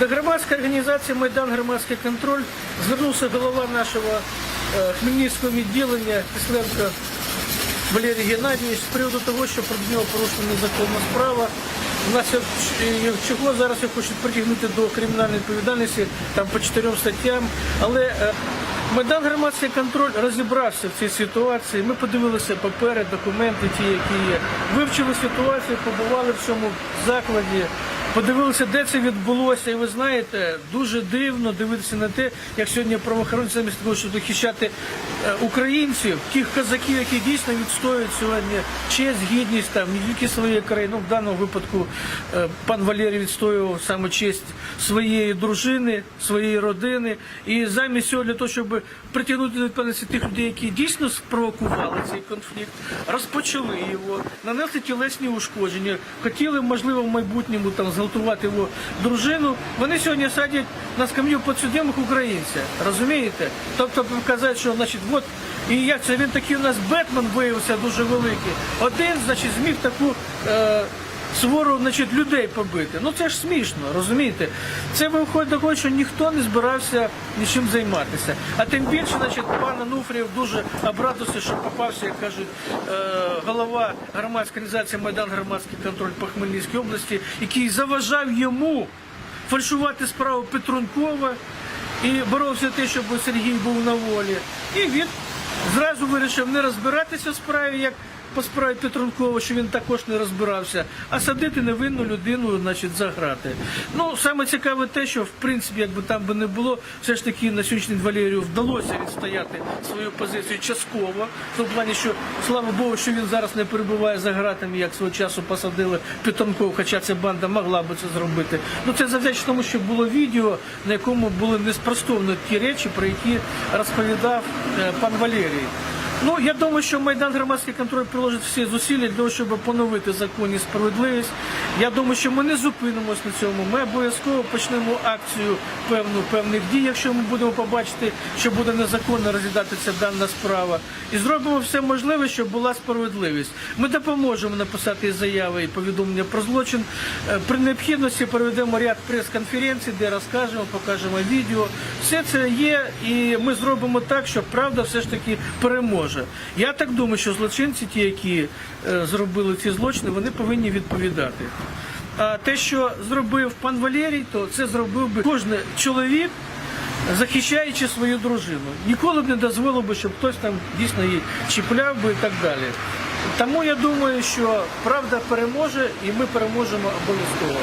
До громадської організації Майдан Громадський контроль звернувся голова нашого е, Хмельницького відділення Кисленко Валерій Геннадійович з приводу того, що проти нього порушена незаконна справа. У нас е, чого зараз його хочуть притягнути до кримінальної відповідальності там по чотирьом статтям. Але е, Майдан громадський контроль розібрався в цій ситуації. Ми подивилися папери, документи, ті, які є. Вивчили ситуацію, побували в цьому закладі. Подивилися, де це відбулося, і ви знаєте, дуже дивно дивитися на те, як сьогодні правоохоронці замість того, щоб захищати е, українців, тих козаків, які дійсно відстоюють сьогодні честь, гідність там не тільки своєї країни. Ну, в даному випадку е, пан Валерій відстоював саме честь своєї дружини, своєї родини. І замість цього для того, щоб притягнути до відповідальності тих людей, які дійсно спровокували цей конфлікт, розпочали його, нанесли тілесні ушкодження, хотіли, можливо, в майбутньому там зґвалтувати його дружину. Вони сьогодні садять на скам'ю підсудимих українця. Розумієте? Тобто показати, що значить, от і як це він такий у нас Бетмен виявився дуже великий. Один, значить, зміг таку. Е, Свору, значить, людей побити. Ну це ж смішно, розумієте? Це виходить до того, що ніхто не збирався нічим займатися. А тим більше, значить, пан Ануфрієв дуже обрадувався, що попався, як кажуть, е, голова громадської організації Майдан Громадський контроль по Хмельницькій області, який заважав йому фальшувати справу Петрункова і боровся те, щоб Сергій був на волі. І він зразу вирішив не розбиратися в справі, як по справі Петрункова, що він також не розбирався, а садити невинну людину, значить, за грати. Ну, саме цікаве те, що в принципі, якби там би не було, все ж таки на сьогоднішній Валерію вдалося відстояти свою позицію частково, в тому плані, що слава Богу, що він зараз не перебуває за гратами, як свого часу посадили Петрункова, хоча ця банда могла би це зробити. Ну це завдячуючи тому, що було відео, на якому були неспростовні ті речі, про які розповідав е, пан Валерій. Ну, я думаю, що Майдан громадський контроль приложить всі зусилля для того, щоб поновити закон і справедливість. Я думаю, що ми не зупинимось на цьому. Ми обов'язково почнемо акцію певну певних дій, якщо ми будемо побачити, що буде незаконно розглядатися дана справа. І зробимо все можливе, щоб була справедливість. Ми допоможемо написати заяви і повідомлення про злочин. Е, При необхідності проведемо ряд прес-конференцій, де розкажемо, покажемо відео. Все це є, і ми зробимо так, щоб правда все ж таки переможе. Я так думаю, що злочинці, ті, які е, зробили ці злочини, вони повинні відповідати. А те, що зробив пан Валерій, то це зробив би кожен чоловік, захищаючи свою дружину. Ніколи б не дозволив би, щоб хтось там дійсно її чіпляв би і так далі. Тому я думаю, що правда переможе, і ми переможемо обов'язково.